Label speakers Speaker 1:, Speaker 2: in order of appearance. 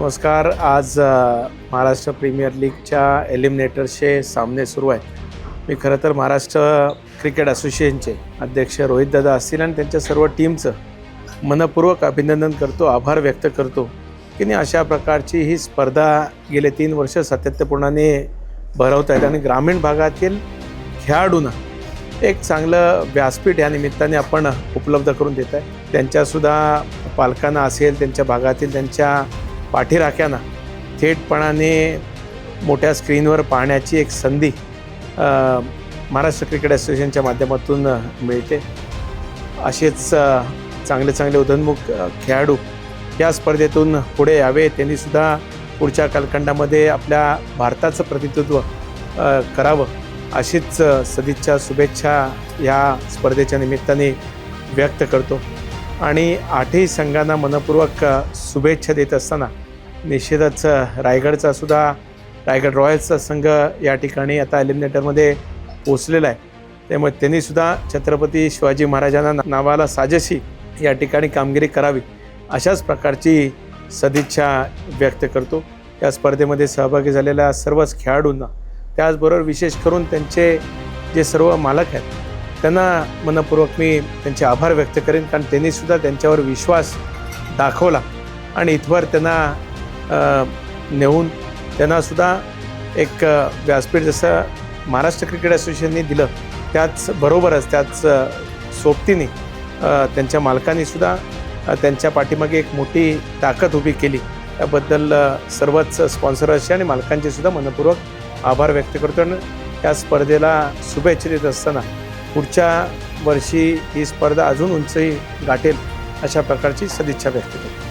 Speaker 1: नमस्कार आज महाराष्ट्र प्रीमियर लीगच्या एलिमिनेटर्सचे सामने सुरू आहेत. मी खरं तर महाराष्ट्र क्रिकेट असोसिएशनचे अध्यक्ष रोहितदादा असतील आणि त्यांच्या सर्व टीमचं मनपूर्वक अभिनंदन करतो आभार व्यक्त करतो. की नाही अशा प्रकारची ही स्पर्धा गेले तीन वर्ष सातत्यपूर्णाने भरवत आहेत आणि ग्रामीण भागातील खेळाडूंना एक चांगलं व्यासपीठ या निमित्ताने आपण उपलब्ध करून देत आहे. त्यांच्यासुद्धा पालकांना असेल त्यांच्या भागातील त्यांच्या पाठीराख्यांना थेटपणाने मोठ्या स्क्रीनवर पाहण्याची एक संधी महाराष्ट्र क्रिकेट असोसिएशनच्या माध्यमातून मिळते. असेच चांगले चांगले उदन्मुख खेळाडू या स्पर्धेतून पुढे यावे. त्यांनीसुद्धा पुढच्या कालखंडामध्ये आपल्या भारताचं प्रतिनिधित्व करावं अशीच सदिच्छा शुभेच्छा या स्पर्धेच्या निमित्ताने व्यक्त करतो. आणि आठही संघांना मनपूर्वक शुभेच्छा देत असताना निश्चितच रायगडचा सुद्धा रायगड रॉयल्सचा संघ या ठिकाणी आता एलिमिनेटरमध्ये पोचलेला आहे. त्यामुळे त्यांनीसुद्धा छत्रपती शिवाजी महाराजांना नावाला साजेशी या ठिकाणी कामगिरी करावी अशाच प्रकारची सदिच्छा व्यक्त करतो. या स्पर्धेमध्ये सहभागी झालेल्या सर्वच खेळाडूंना त्याचबरोबर विशेष करून त्यांचे जे सर्व मालक आहेत त्यांना मनपूर्वक मी त्यांचे आभार व्यक्त करेन कारण त्यांनीसुद्धा त्यांच्यावर विश्वास दाखवला. आणि इथवर त्यांना नेऊन त्यांनासुद्धा एक व्यासपीठ जसं महाराष्ट्र क्रिकेट असोसिएशनने दिलं त्याच बरोबरच त्याच सोबतीने त्यांच्या मालकांनीसुद्धा त्यांच्या पाठीमागे एक मोठी ताकद उभी केली. त्याबद्दल सर्वच स्पॉन्सरर्सचे आणि मालकांचे सुद्धा मनपूर्वक आभार व्यक्त करतो. आणि या स्पर्धेला शुभेच्छा देत असताना पुढच्या वर्षी ही स्पर्धा अजून उंची गाठेल अशा प्रकारची सदिच्छा व्यक्त करतो